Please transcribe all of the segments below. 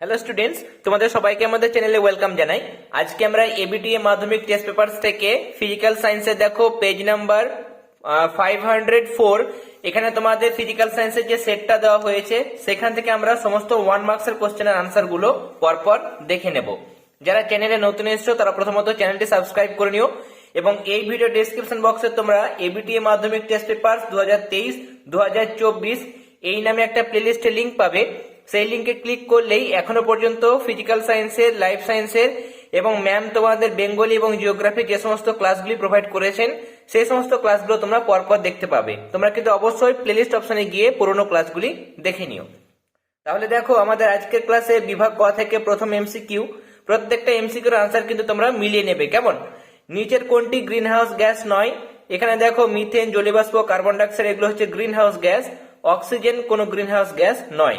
Hello students তোমাদের সবাইকে আমাদের চ্যানেলে ওয়েলকাম জানাই। আজকে আমরা এবিটিএ মাধ্যমিক টেস্ট পেপারস থেকে ফিজিক্যাল সায়েন্সে দেখো page number five hundred four এখানে তোমাদের ফিজিক্যাল সায়েন্সের যে সেটটা দেওয়া হয়েছে, সেখান থেকে আমরা সমস্ত ওয়ান মার্কসের কোশ্চেনের আনসারগুলো পরপর দেখে নেব। যারা চ্যানেলে নতুন এসছো, তারা প্রথমত চ্যানেলটি সাবস্ক্রাইব করে নিও। এবং এই ভিডিও ডেসক্রিপশন বক্সে তোমরা এবিটিএ মাধ্যমিক টেস্ট পেপার দু হাজার তেইশ দু হাজার চব্বিশ, এই নামে একটা প্লেলিস্টের লিঙ্ক পাবে। সেই লিঙ্কে ক্লিক করলেই এখনও পর্যন্ত ফিজিক্যাল সায়েন্সের লাইফ সায়েন্সের এবং ম্যাম তোমাদের বেঙ্গলি এবং জিওগ্রাফি যে সমস্ত ক্লাসগুলি প্রোভাইড করেছেন, সেই সমস্ত ক্লাসগুলো তোমরা পরপর দেখতে পাবে। তোমরা কিন্তু অবশ্যই প্লেলিস্ট অপশনে গিয়ে পুরোনো ক্লাসগুলি দেখে নিও। তাহলে দেখো, আমাদের আজকের ক্লাসে বিভাগ ক থেকে প্রথম এমসিকিউ প্রত্যেকটা এমসিকিউর আনসার কিন্তু তোমরা মিলিয়ে নেবে, কেমন? নিচের কোনটি গ্রিন হাউস গ্যাস নয়? এখানে দেখো মিথেন জলীয়বাষ্প কার্বন ডাইঅক্সাইড এগুলো হচ্ছে গ্রিন হাউস গ্যাস অক্সিজেন কোনো গ্রিন হাউস গ্যাস নয়।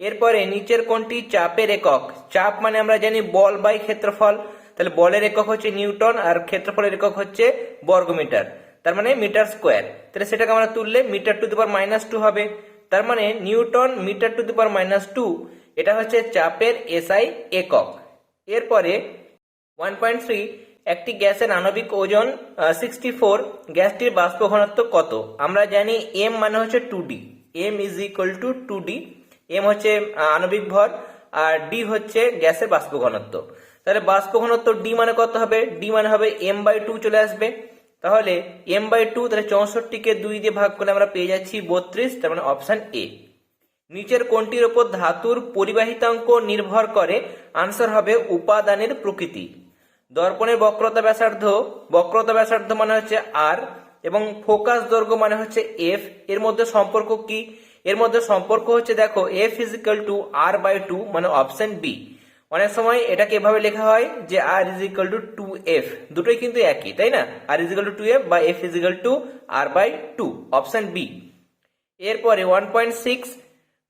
এরপরে নিচের কোনটি চাপের একক। চাপ মানে আমরা জানি বল বাই ক্ষেত্রফল। তাহলে বলের একক হচ্ছে নিউটন আর ক্ষেত্রফলের একক হচ্ছে বর্গমিটার। তার মানে মিটার স্কোয়ার। তাহলে সেটাকে আমরা তুললে metre to the power minus two হবে। তার মানে newton metre to the power minus two, এটা হচ্ছে চাপের এসআই একক। এরপরে ওয়ান পয়েন্ট থ্রি, একটি গ্যাসের আণবিক ওজন সিক্সটি ফোর, গ্যাসটির বাষ্প ঘনত্ব কত? আমরা জানি এম মানে হচ্ছে two D. M is equal to two D M হচ্ছে আণবিক ভর, আর ডি হচ্ছে গ্যাসের বাষ্প ঘনত্ব। তাহলে বাষ্প ঘনত্ব ডি মানে কত হবে? ডি মানে হবে এম বাই টু চলে আসবে। তাহলে এম বাই টু তাহলে চৌষট্টিকে দুই দিয়ে ভাগ করে আমরা পেয়ে যাচ্ছি বত্রিশ, তার মানে অপশন এ নিচের কোনটির ওপর ধাতুর পরিবাহিতাঙ্ক নির্ভর করে? আনসার হবে উপাদানের প্রকৃতি। দর্পণের বক্রতা ব্যাসার্ধ বক্রতা ব্যাসার্ধ মানে হচ্ছে আর এবং ফোকাস দৈর্ঘ্য মানে হচ্ছে এফ এর মধ্যে সম্পর্ক কি? এর মধ্যে সম্পর্ক হচ্ছে দেখো F is equal to R by two মানে অপশন বি অনেক সময় এটাকে এভাবে লেখা হয় যে R is equal to two F দুটোই কিন্তু একই, তাই না? R is equal to two F বা F is equal to R by two option B এরপরে ওয়ান পয়েন্ট সিক্স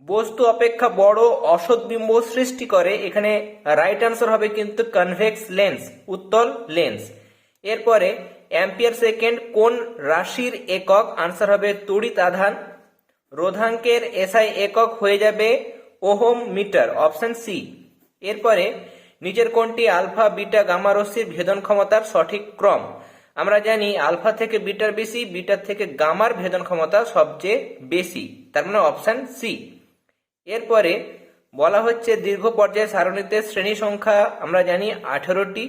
বস্তু অপেক্ষা বড় অসৎ বিম্ব সৃষ্টি করে, এখানে রাইট আনসার হবে কিন্তু কনভেক্স লেন্স উত্তল লেন্স এরপরে অ্যাম্পিয়ার সেকেন্ড কোন রাশির একক? আনসার হবে তড়িৎ আধান। রোধাঙ্কের এসআই একক হয়ে যাবে ওহম মিটার, অপশন সি। এরপরে নিচের কোনটি আলফা, বিটা, গামা রশ্মির ভেদন ক্ষমতার সঠিক ক্রম। আমরা জানি আলফা থেকে বিটার বেশি বিটার থেকে গামার ভেদন ক্ষমতা সবচেয়ে বেশি। তার মানে অপশন সি। এরপরে বলা হচ্ছে দীর্ঘ পর্যায়ে সারণীতে শ্রেণি সংখ্যা আমরা জানি আঠেরোটি।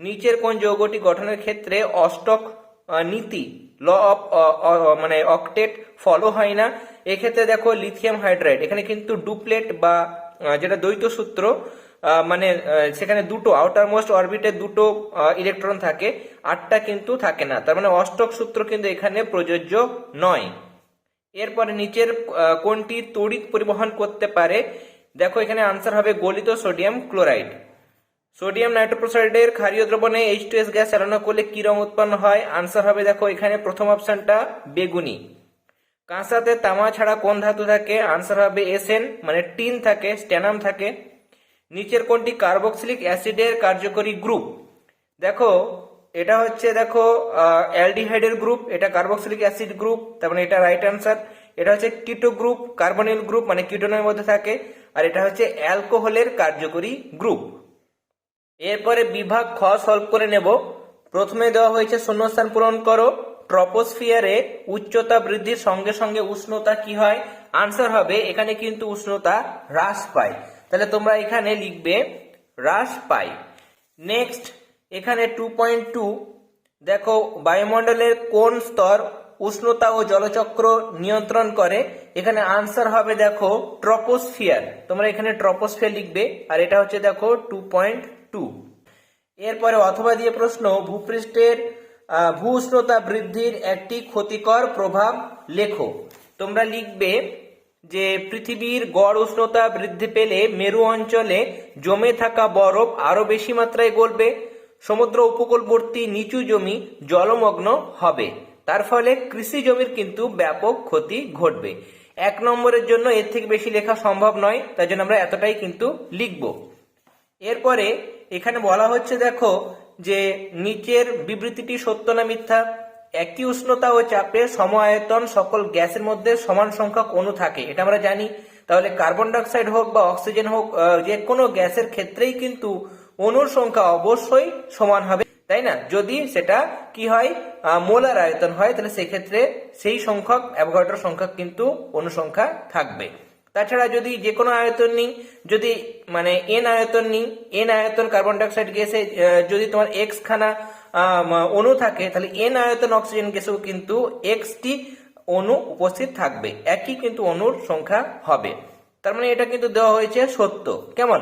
নিচের কোন যৌগটি গঠনের ক্ষেত্রে অষ্টক নীতি ল অফ মানে অকটেট ফলো হয় না। এক্ষেত্রে দেখো লিথিয়াম হাইড্রাইড এখানে কিন্তু ডুপ্লেট বা যেটা দ্বৈত সূত্র মানে সেখানে দুটো আউটার মোস্ট অরবিটে দুটো ইলেকট্রন থাকে, আটটা কিন্তু থাকে না। তার মানে অষ্টক সূত্র কিন্তু এখানে প্রযোজ্য নয়। এরপরে নিচের কোনটি তড়িৎ পরিবহন করতে পারে? দেখো এখানে আনসার হবে গলিত সোডিয়াম ক্লোরাইড সোডিয়াম নাইট্রোক্লোরাইডের ক্ষারীয় দ্রবণে এইচ টু এস গ্যাস চালনা করলে কি রং উৎপন্ন হয়? আনসার হবে দেখো এখানে প্রথম অপশনটা বেগুনি। কাঁসাতে তামা ছাড়া কোন ধাতু থাকে? আনসার হবে এসেন মানে টিন থাকে স্ট্যানাম থাকে। নিচের কোনটি? কার্বক্সিলিক অ্যাসিডের কার্যকরী গ্রুপ দেখো, এটা হচ্ছে, দেখো অ্যালডিহাইডের গ্রুপ এটা কার্বক্সিলিক অ্যাসিড গ্রুপ তার মানে এটা রাইট আনসার এটা হচ্ছে কিটো গ্রুপ কার্বনিল গ্রুপ মানে কিটোনের মধ্যে থাকে। আর এটা হচ্ছে অ্যালকোহলের কার্যকরী গ্রুপ এরপরে বিভাগ খ সলভ করে নেব। প্রথমে দেওয়া হয়েছে শূন্যস্থান পূরণ করো। ট্রপোস্ফিয়ারে উচ্চতা বৃদ্ধির সঙ্গে সঙ্গে উষ্ণতা কি হয়? আনসার হবে, এখানে কিন্তু উষ্ণতা হ্রাস পায়। তাহলে তোমরা এখানে লিখবে, হ্রাস পায়। নেক্সট এখানে টু পয়েন্ট টু দেখো বায়ুমণ্ডলের কোন স্তর উষ্ণতা ও জলচক্র নিয়ন্ত্রণ করে? এখানে আনসার হবে, দেখো ট্রপোস্ফিয়ার তোমরা এখানে ট্রপোস্ফিয়ার লিখবে, আর এটা হচ্ছে, দেখো টু পয়েন্ট টু এরপরে অথবা দিয়ে প্রশ্ন, ভূপৃষ্ঠের ভূ উষ্ণতা বৃদ্ধির একটি ক্ষতিকর প্রভাব লেখো। তোমরা লিখবে যে পৃথিবীর গড় উষ্ণতা বৃদ্ধি পেলে মেরু অঞ্চলে জমে থাকা বরফ আরও বেশি মাত্রায় গলবে, সমুদ্র উপকূলবর্তী নিচু জমি জলমগ্ন হবে। তার ফলে কৃষি জমির কিন্তু ব্যাপক ক্ষতি ঘটবে। এক নম্বরের জন্য এর থেকে বেশি লেখা সম্ভব নয় তাই জন্য আমরা এতটাই কিন্তু লিখব। এরপরে এখানে বলা হচ্ছে, দেখো যে নিচের বিবৃতিটি সত্য না মিথ্যা, একই উষ্ণতা ও চাপে সম আয়তন সকল গ্যাসের মধ্যে সমান সংখ্যক অণু থাকে। এটা আমরা জানি। তাহলে কার্বন ডাইঅক্সাইড হোক বা অক্সিজেন হোক যে কোনো গ্যাসের ক্ষেত্রেই কিন্তু অণুর সংখ্যা অবশ্যই সমান হবে। তাই না? যদি সেটা কি হয়? মোলার আয়তন হয়, তাহলে সেক্ষেত্রে সেই সংখ্যক অ্যাভোগাড্রোর সংখ্যা কিন্তু অনুসংখ্যা থাকবে। তাছাড়া যদি যে কোনো আয়তন নিই, যদি মানে এন আয়তন নিই এন আয়তন কার্বন ডাইঅক্সাইড গ্যাসে যদি তোমার এক্স খানা অণু থাকে, তাহলে এন আয়তন অক্সিজেন গ্যাসেও কিন্তু এক্স টি অণু উপস্থিত থাকবে। একই কিন্তু অণুর সংখ্যা হবে। তার মানে এটা কিন্তু দেওয়া হয়েছে সত্য। কেমন?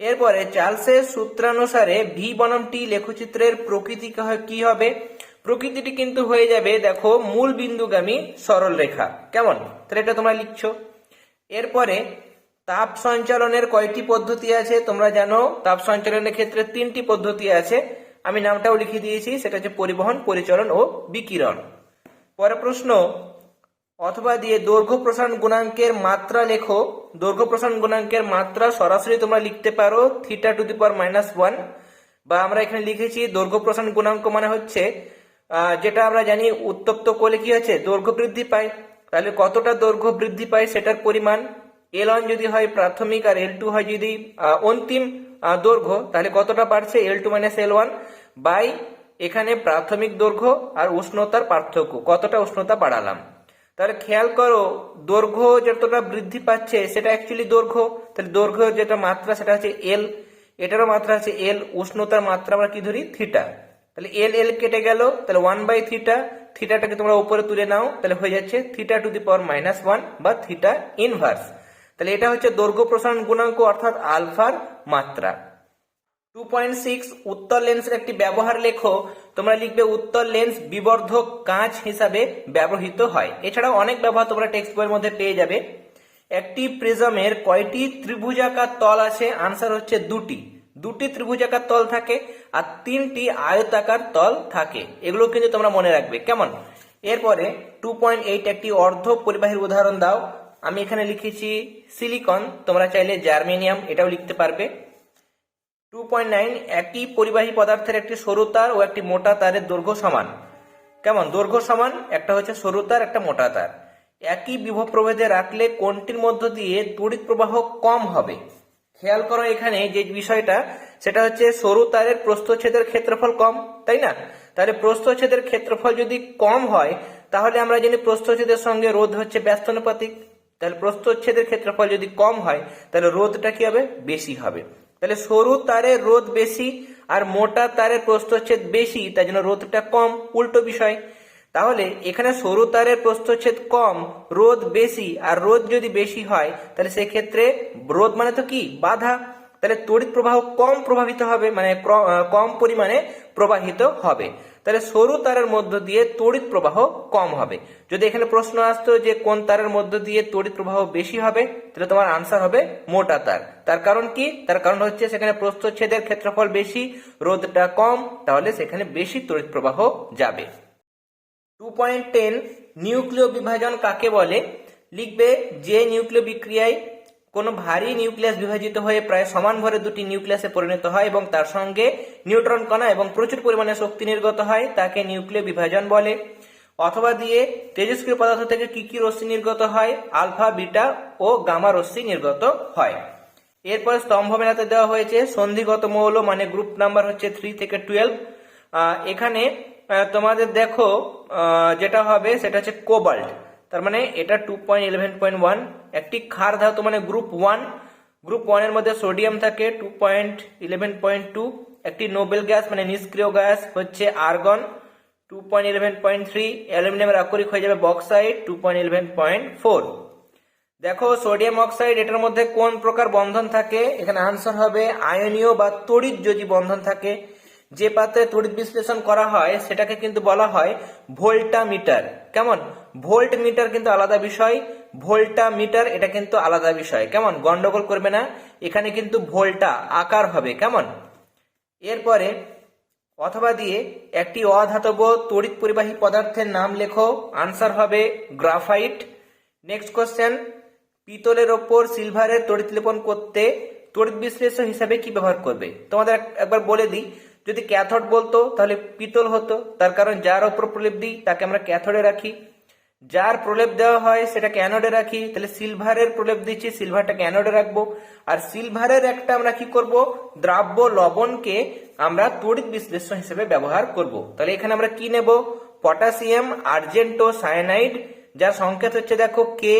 এরপরে চার্লসের সূত্রানুসারে ভি বনাম টি লেখচিত্রের প্রকৃতি কি হবে? প্রকৃতিটি কিন্তু হয়ে যাবে, দেখো মূল বিন্দুগামী সরল রেখা কেমন? তাহলে এটা তোমরা লিখছো। এরপরে তাপ সঞ্চালনের কয়টি পদ্ধতি আছে তোমরা জানো? তাপ সঞ্চালনের ক্ষেত্রে তিনটি পদ্ধতি আছে। আমি নামটাও লিখে দিয়েছি, সেটা হচ্ছে পরিবহন, পরিচলন ও বিকিরণ। পরে প্রশ্ন, অথবা দিয়ে দৈর্ঘ্য প্রসারণ গুণাঙ্কের মাত্রা লেখো। দৈর্ঘ্য প্রসারণ গুণাঙ্কের মাত্রা সরাসরি তোমরা লিখতে পারো theta to the power minus one বা আমরা এখানে লিখেছি, দৈর্ঘ্য প্রসারণ গুণাঙ্ক মানে হচ্ছে যেটা আমরা জানি উত্তপ্ত করলে কি হচ্ছে দৈর্ঘ্য বৃদ্ধি পায়। তাহলে কতটা দৈর্ঘ্য বৃদ্ধি পায় সেটার পরিমাণ? এল ওয়ান যদি হয় প্রাথমিক আর এল টু হয় যদি অন্তিম দৈর্ঘ্য, তাহলে কতটা বাড়ছে L two minus L one by এখানে প্রাথমিক দৈর্ঘ্য আর উষ্ণতার পার্থক্য, কতটা উষ্ণতা বাড়ালাম? তাহলে খেয়াল করো, দৈর্ঘ্য যতটা বৃদ্ধি পাচ্ছে সেটা অ্যাকচুয়ালি দৈর্ঘ্য, তাহলে দৈর্ঘ্য যেটা মাত্রা সেটা হচ্ছে এল এটারও মাত্রা হচ্ছে এল উষ্ণতার মাত্রা আমরা কি ধরি? থিটা তাহলে এল এল কেটে গেল, তাহলে ওয়ান বাই থিটা থিটাটাকে তোমরা উপরে তুলে নাও, তাহলে হয়ে যাচ্ছে theta to the power minus one বা থিটা ইনভার্স। তাহলে এটা হচ্ছে দৈর্ঘ্য প্রসারণ গুণাঙ্ক অর্থাৎ আলফার মাত্রা। টু পয়েন্ট সিক্স, উত্তর লেন্সের একটি ব্যবহার লেখো, তোমরা লিখবে উত্তর লেন্স বিবর্ধক কাঁচ হিসাবে ব্যবহৃত হয়। এছাড়াও অনেক ব্যবহার তোমরা টেক্সট বইয়ের মধ্যে পেয়ে যাবে। একটি প্রিজমের কয়টি ত্রিভুজাকার তল আছে? আনসার হচ্ছে দুটি। দুটি ত্রিভুজাকার তল থাকে আর তিনটি আয়তাকার তল থাকে। এগুলো কিন্তু তোমরা মনে রাখবে। কেমন? এরপরে টু পয়েন্ট এইট একটি অর্ধ পরিবাহীর উদাহরণ দাও। আমি এখানে লিখেছি, সিলিকন, তোমরা চাইলে জার্মেনিয়াম এটাও লিখতে পারবে। টু পয়েন্ট নাইন একটি পরিবাহী পদার্থের একটি সরু তার ও একটি মোটা তারের দৈর্ঘ্য সমান। কেমন? দৈর্ঘ্য সমান, একটা হচ্ছে সরু তার, একটা মোটা তার। একই বিভব প্রভেদে রাখলে কোনটির মধ্য দিয়ে তড়িৎ প্রবাহ কম হবে? খেয়াল করো এখানে যে বিষয়টা, সেটা হচ্ছে সরু তারের প্রস্থচ্ছেদের ক্ষেত্রফল কম, তাই না? তাহলে প্রস্থচ্ছেদের ক্ষেত্রফল যদি কম হয়, তাহলে আমরা জানি প্রস্থচ্ছেদের সঙ্গে রোধ হচ্ছে ব্যস্তানুপাতিক তাহলে প্রস্থচ্ছেদের ক্ষেত্রফল যদি কম হয়, তাহলে রোধটা কি হবে? বেশি হবে। তাহলে সরু তারের রোধ বেশি আর মোটা তারের প্রস্থচ্ছেদ বেশি তাই জন্য রোধটা কম। উল্টো বিষয়। তাহলে এখানে সরু তারের প্রস্থচ্ছেদ কম রোধ বেশি, আর রোধ যদি বেশি হয়, তাহলে সেক্ষেত্রে রোধ মানে তো কি? বাধা। তাহলে তড়িৎ প্রবাহ কম প্রভাবিত হবে মানে কম পরিমাণে প্রবাহিত হবে। তাহলে সরু তারের মধ্য দিয়ে তড়িৎ প্রবাহ কম হবে। যদি এখানে প্রশ্ন আসতো যে কোন তারের মধ্য দিয়ে তড়িৎ প্রবাহ বেশি হবে, তাহলে তোমার আনসার হবে মোটা তার। তার কারণ কি? তার কারণ হচ্ছে সেখানে প্রস্থচ্ছেদের ক্ষেত্রফল বেশি, রোদটা কম, তাহলে সেখানে বেশি তড়িৎ প্রবাহ যাবে। টু পয়েন্ট টেন নিউক্লিয় বিভাজন কাকে বলে? লিখবে যে নিউক্লিয় বিক্রিয়ায় কোনো ভারী নিউক্লিয়াস বিভাজিত হয়ে প্রায় সমান ভরে দুটি নিউক্লিয়াসে পরিণত হয় এবং তার সঙ্গে নিউট্রন কণা এবং প্রচুর পরিমাণে শক্তি নির্গত হয়, তাকে নিউক্লিয় বিভাজন বলে। অথবা দিয়ে তেজস্ক্রিয় পদার্থ থেকে কি কি রশ্মি নির্গত হয়? আলফা, বিটা ও গামা রশ্মি নির্গত হয়। এরপর স্তম্ভ মেলাতে দেওয়া হয়েছে সন্ধিগত মৌল মানে গ্রুপ নাম্বার হচ্ছে থ্রি থেকে টুয়েলভ এখানে তোমাদের দেখো যেটা হবে সেটা হচ্ছে কোবাল্ট। তার মানে এটা two point eleven point one একটি ক্ষার ধাতু মানে গ্রুপ ওয়ান গ্রুপ ওয়ানের মধ্যে সোডিয়াম থাকে two point eleven point two একটি নোবেল গ্যাস মানে নিষ্ক্রিয় গ্যাস হচ্ছে argon two point eleven point three অ্যালুমিনিয়ামের আকরিক হয়ে যাবে bauxite two point eleven point four দেখো সোডিয়াম অক্সাইড এটার মধ্যে কোন প্রকার বন্ধন থাকে? এখানে আনসার হবে আয়নীয় বা তড়িৎ যদি বন্ধন থাকে যে পাত্রে তড়িৎ বিশ্লেষণ করা হয়, সেটাকে কিন্তু বলা হয় ভোল্টা মিটার কেমন? ভোল্ট মিটার কিন্তু আলাদা বিষয় ভোল্টা মিটার এটা কিন্তু আলাদা বিষয়। কেমন? গন্ডগোল করবে না। এখানে কিন্তু ভোল্টা আকার হবে। কেমন? এরপরে অথবা দিয়ে একটি অধাতব তড়িৎ পরিবাহী পদার্থের নাম লেখো। আনসার হবে গ্রাফাইট নেক্সট কোশ্চেন পিতলের ওপর সিলভারের তড়িৎ লেপন করতে তড়িৎ বিশ্লেষক হিসাবে কি ব্যবহার করবে? তোমাদের এক- একবার বলে দিই। যদি ক্যাথড বলতো, তাহলে পিতল হতো। তার কারণ যার ওপর প্রলেপ দিই, তাকে আমরা ক্যাথডে রাখি। যার প্রলেপ দেওয়া হয় সেটা ক্যানোডে রাখি। তাহলে সিলভারের প্রলেপ দিচ্ছি সিলভারটা অ্যানোডে রাখব। আর সিলভারের একটা আমরা কি করব? দ্রাব্য লবণকে আমরা তড়িৎ বিশ্লেষণ হিসেবে ব্যবহার করব। তাহলে এখানে আমরা কি নেব? পটাশিয়াম আর্জেন্টো সায়ানাইড যার সংকেত হচ্ছে দেখো কে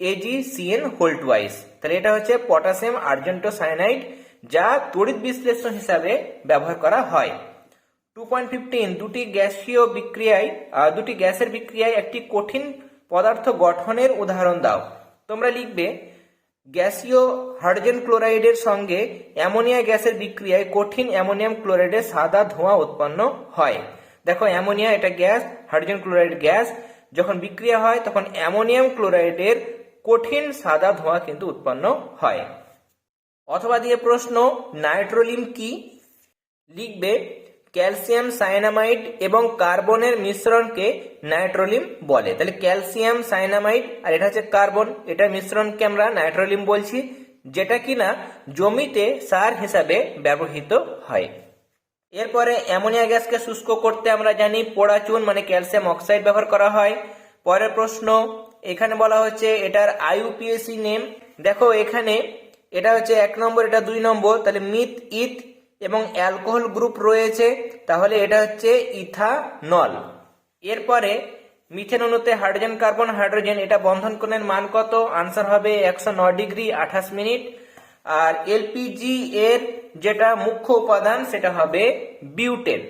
এজি সিএন হোল্ট ওয়াইস তাহলে এটা হচ্ছে পটাশিয়াম আর্জেন্টো সায়ানাইড যা তড়িৎ বিশ্লেষণ হিসাবে ব্যবহার করা হয়। টু পয়েন্ট ফিফটিন দুটি গ্যাসীয় বিক্রিয়ায় দুটি গ্যাসের বিক্রিয়ায় একটি কঠিন পদার্থ গঠনের উদাহরণ দাও। তোমরা লিখবে, গ্যাসীয় হাইড্রোজেন ক্লোরাইডের সঙ্গে অ্যামোনিয়া গ্যাসের বিক্রিয়ায় কঠিন অ্যামোনিয়াম ক্লোরাইডের সাদা ধোঁয়া উৎপন্ন হয়। দেখো, অ্যামোনিয়া এটা গ্যাস, হাইড্রোজেন ক্লোরাইড গ্যাস। যখন বিক্রিয়া হয়, তখন অ্যামোনিয়াম ক্লোরাইডের কঠিন সাদা ধোঁয়া কিন্তু উৎপন্ন হয়। অথবা দিয়ে প্রশ্ন, নাইট্রোলিন কি? লিখবে, ক্যালসিয়াম সাইনামাইড এবং কার্বনের মিশ্রণকে নাইট্রোলিম বলে। তাহলে ক্যালসিয়াম সাইনামাইড আর এটা হচ্ছে কার্বন, এটার মিশ্রণকে আমরা নাইট্রোলিম বলছি, যেটা কিনা জমিতে সার হিসাবে ব্যবহৃত হয়। এরপরে অ্যামোনিয়া গ্যাসকে শুষ্ক করতে আমরা জানি পোড়া চুন মানে ক্যালসিয়াম অক্সাইড ব্যবহার করা হয়। পরের প্রশ্ন, এখানে বলা হচ্ছে এটার আইউপিএসি নেম। দেখো, এখানে এটা হচ্ছে এক নম্বর, এটা দুই নম্বর। তাহলে মিথ, ইথ এবং অ্যালকোহল গ্রুপ রয়েছে। তাহলে এটা হচ্ছে ইথানল। এরপরে মিথেন অণুতে হাইড্রোজেন, কার্বন, হাইড্রোজেন, এটা বন্ধন কোণের মান কত? আনসার হবে একশো নয় ডিগ্রি, আঠাশ মিনিট। আর এলপিজি এর যেটা মুখ্য উপাদান, সেটা হবে বিউটেন।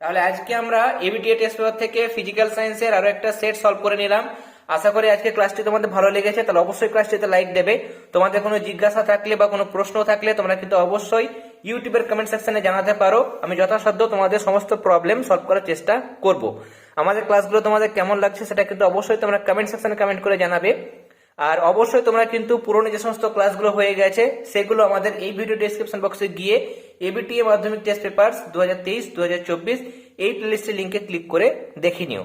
তাহলে আজকে আমরা এবিটিএ টেস্ট পেপার থেকে ফিজিক্যাল সায়েন্সের আরও একটা সেট সলভ করে নিলাম। আশা করি আজকে ক্লাসটি তোমাদের ভালো লেগেছে, তাহলে অবশ্যই ক্লাসটিতে লাইক দেবে। তোমাদের কোনো জিজ্ঞাসা থাকলে বা কোনো প্রশ্ন থাকলে তোমরা কিন্তু অবশ্যই ইউটিউবের কমেন্ট সেকশনে জানাতে পারো। আমি যথাসাধ্য তোমাদের সমস্ত প্রবলেম সলভ করার চেষ্টা করব। আমাদের ক্লাসগুলো তোমাদের কেমন লাগছে সেটা কিন্তু অবশ্যই তোমরা কমেন্ট সেকশনে কমেন্ট করে জানাবে। আর অবশ্যই তোমরা কিন্তু পুরনো যে সমস্ত ক্লাসগুলো হয়ে গেছে, সেগুলো আমাদের এই ভিডিও ডিসক্রিপশন বক্সে গিয়ে এবিটিএ মাধ্যমিক টেস্ট পেপার দু হাজার তেইশ দু হাজার চব্বিশ, এই প্লেলিস্টের লিঙ্কে ক্লিক করে দেখে নিও।